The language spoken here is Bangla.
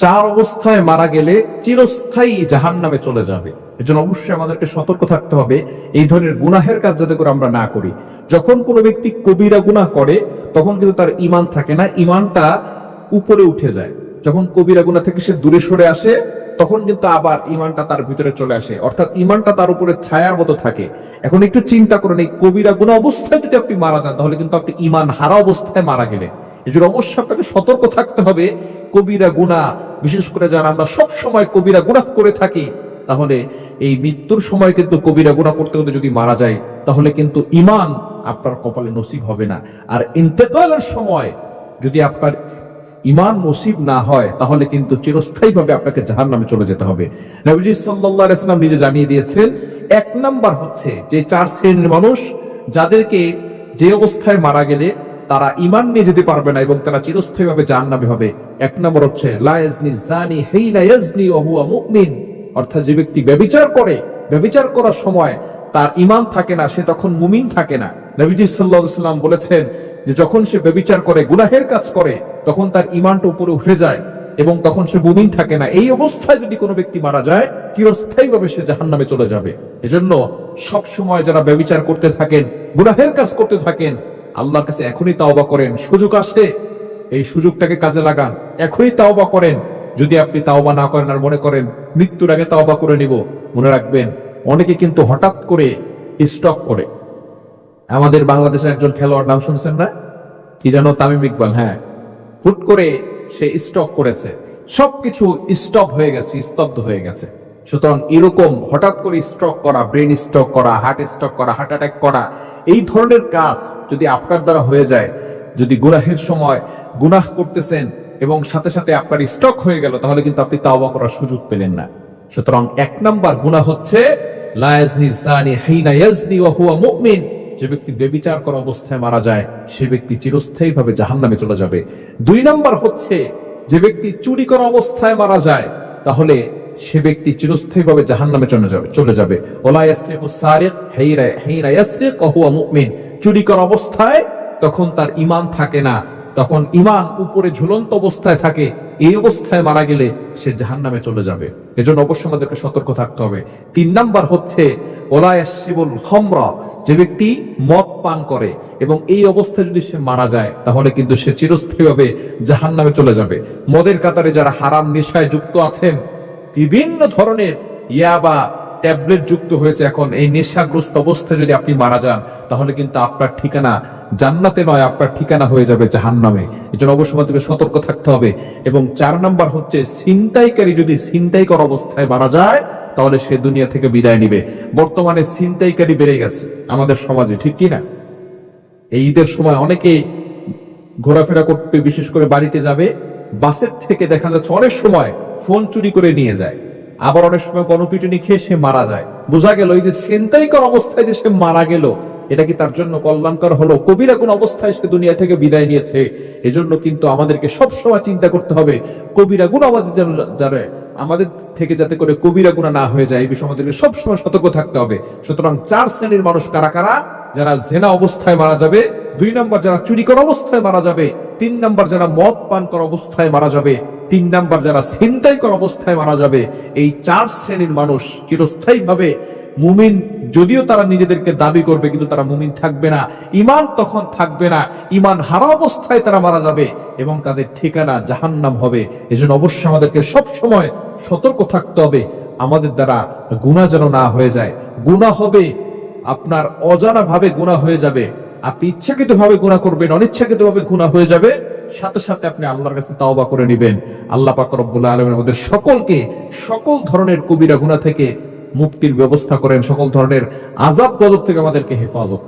চার অবস্থায় মারা গেলে চিরস্থায়ী জাহান নামে চলে যাবে। এজন্য অবশ্যই আমাদেরকে সতর্ক থাকতে হবে, এই ধরনের গুনাহের কাজ যাতে করে আমরা না করি। যখন কোনো ব্যক্তি কবিরা গুনাহ করে, তখন কিন্তু তার ইমান থাকে না ইমানটা উপরে উঠে যায়। যখন কবিরা গুনাহ থেকে সে দূরে সরে আসে, তখন কিন্তু আবার ইমানটা তার ভিতরে চলে আসে। অর্থাৎ ইমানটা তার উপরে ছায়ার মতো থাকে। এখন একটু চিন্তা করেন, এই কবিরা গুনাহ অবস্থায় যদি আপনি মারা যান, তাহলে কিন্তু আপনি ইমান হারা অবস্থায় মারা গেলেন। এই জন্য অবশ্যই আপনাকে সতর্ক থাকতে হবে, কবিরা গুণা, বিশেষ করে যারা আমরা সব সময় কবিরা গুণা করে থাকি, তাহলে এই মৃত্যুর সময় কিন্তু কবিরা গুণা করতে করতে যদি মারা যায়, তাহলে কিন্তু ইমান আপনার কপালে নসিব হবে না। আর ইন্তেকালের সময় যদি আপনার ইমান নসিব না হয়, তাহলে কিন্তু চিরস্থায়ী ভাবে আপনাকে জাহান নামে চলে যেতে হবে। নবীজি সাল্লাল্লাহু আলাইহি সাল্লাম নিজে জানিয়ে দিয়েছেন এক নাম্বার হচ্ছে যে চার শ্রেণির মানুষ, যাদেরকে যে অবস্থায় মারা গেলে তারা ইমান নিয়ে যেতে পারবে না এবং তারা চিরস্থায়ী ভাবে জাহান্নামে হবে। এক নম্বর হচ্ছে জানি অর্থাৎ যে ব্যক্তি ব্যবিচার করে ব্যভিচার করার সময় তার ইমান থাকে না, সে তখন মুমিন থাকে না। নবীজি আলাইহি সাল্লাম বলেছেন যে যখন সে ব্যভিচার করে, গুনাহের কাজ করে তখন তার ইমানটা উপরে উঠে যায় এবং তখন সে মুমিন থাকে না। এই অবস্থায় যদি কোনো ব্যক্তি মারা যায়, চিরস্থায়ীভাবে সে জাহান্নামে চলে যাবে। এজন্য সব সময় যারা ব্যভিচার করতে থাকেন, গুনাহের কাজ করতে থাকেন, আল্লাহর কাছে এখনই তাওবা করেন। সুযোগ আসে, এই সুযোগটাকে কাজে লাগান। এখনই তাওবা করেন। যদি আপনি তাওবা না করেন আর মনে করেন, মৃত্যুর আগে তাওবা করে নিব, মনে রাখবেন, অনেকে কিন্তু হঠাৎ করে স্টক করে। আমাদের বাংলাদেশের একজন খেলোয়াড়, নাম শুনছেন না? কি যেন তামিম ইকবাল হ্যাঁ। হুট করে সে স্টক করেছে। সবকিছু স্টপ হয়ে গেছে, স্তব্ধ হয়ে গেছে। সুতরাং এরকম হঠাৎ করে স্ট্রক করা ব্রেন স্ট্রক করা হার্ট স্ট্রক করা হার্ট অ্যাটাক করা, এই ধরনের কাজ যদি আপনার দ্বারা হয়ে যায়, যদি গুনাহের সময় গুনাহ করতেছেন এবং সাথে সাথে আপনার স্টক হয়ে গেল, তাহলে কিন্তু আপনি তাওবা করার সুযোগ পেলেন না। সুতরাং এক নাম্বার গুনাহ হচ্ছে, লা ইয়াজনি জানি হিনা ইয়াজনি ওয়া হুয়া মুমিন। যে ব্যক্তি বেবিচার করা অবস্থায় মারা যায়, সে ব্যক্তি চিরস্থায়ী ভাবে জাহান্নামে চলে যাবে। দুই নাম্বার হচ্ছে, যে ব্যক্তি চুরি করা অবস্থায় মারা যায়, তাহলে সে ব্যক্তি চিরস্থায়ী ভাবে জাহান্নামে চলে যাবে চলে যাবে। চুরি করা অবস্থায় তখন তার ইমান থাকে না। তখন ইমান উপরে ঝুলন্ত অবস্থায় থাকে। এই অবস্থায় মারা গেলে সে জাহান্নামে চলে যাবে। এজন্য অবশ্যই আমাদেরকে সতর্ক থাকতে হবে। তিন নাম্বার হচ্ছে, ওলা ইয়াসরিবুল খামরা। যে ব্যক্তি মদ পান করে এবং এই অবস্থায় যদি সে মারা যায়, তাহলে কিন্তু সে চিরস্থায়ীভাবে জাহান নামে চলে যাবে। মদের কাতারে যারা হারাম নেশায় যুক্ত আছেন, বিভিন্ন ধরনের ইয়াবা ট্যাবলেট যুক্ত হয়েছে এখন। এই নেশাগ্রস্ত অবস্থায় যদি আপনি মারা যান, তাহলে কিন্তু আপনার ঠিকানা জান্নাতে নয়, আপনার ঠিকানা হয়ে যাবে জাহান নামে এই জন্য অবশ্যই আমাদেরকে সতর্ক থাকতে হবে। এবং চার নাম্বার হচ্ছে, ছিনতাইকারী যদি ছিনতাই করা অবস্থায় মারা যায়, তাহলে সে দুনিয়া থেকে বিদায় নিবে। বর্তমানে ছিনতাইকারী বেড়ে গেছে আমাদের সমাজে, ঠিক কি না? এই ঈদের সময় অনেকে ঘোরাফেরা করতে, বিশেষ করে বাড়িতে যাবে, বাসের থেকে দেখা যাচ্ছে অনেক সময় ফোন চুরি করে নিয়ে যায়। আবার অনেক সময় গণপিটুনি খেয়ে সে মারা যায়। বোঝা গেল এই যে ছিনতাইকর অবস্থায় যে সে মারা গেল, এটা কি তার জন্য কল্যাণকর হলো? কবিরা কোন অবস্থায় সে দুনিয়া থেকে বিদায় নিয়েছে? এজন্য কিন্তু আমাদেরকে সব সময় চিন্তা করতে হবে, কবিরা গুণ আমাদের যেন যারা, আমাদের থেকে যাতে করে কবিরা গুণা না হয়ে যায়, এই বিষয়ে আমাদেরকে সবসময় সতর্ক থাকতে হবে। সুতরাং চার শ্রেণির মানুষ কারা কারা? যারা জেনা অবস্থায় মারা যাবে, দুই নম্বর যারা চুরি করা অবস্থায় মারা যাবে, তিন নম্বর যারা মদ পান করা অবস্থায় মারা যাবে তিন নাম্বার যারা ছিনতাই করা অবস্থায় মারা যাবে, এই চার শ্রেণির মানুষ চিরস্থায়ী ভাবে মুমিন, যদিও তারা নিজেদেরকে দাবি করবে, কিন্তু তারা মুমিন থাকবে না। ইমান তখন থাকবে না। ইমান হারা অবস্থায় তারা মারা যাবে এবং তাদের ঠিকানা জাহান্নাম হবে। এজন্য অবশ্যই আমাদেরকে সব সময় সতর্ক থাকতে হবে। আমাদের দ্বারা গুণা যেন না হয়ে যায়। গুণা হবে, আপনার অজানা ভাবে গুণা হয়ে যাবে। আপনি ইচ্ছাকৃত ভাবে গুণা করবেন অনিচ্ছাকৃত ভাবে গুণা হয়ে যাবে। সাথে সাথে আপনি আল্লাহর কাছে তাওবা করে নেবেন আল্লাহ পাক রব্বুল আলমের আমাদের সকলকে সকল ধরনের কবিরা গুণা থেকে মুক্তির ব্যবস্থা করেন, সকল ধরনের আজাব গজব থেকে আমাদেরকে হেফাজত।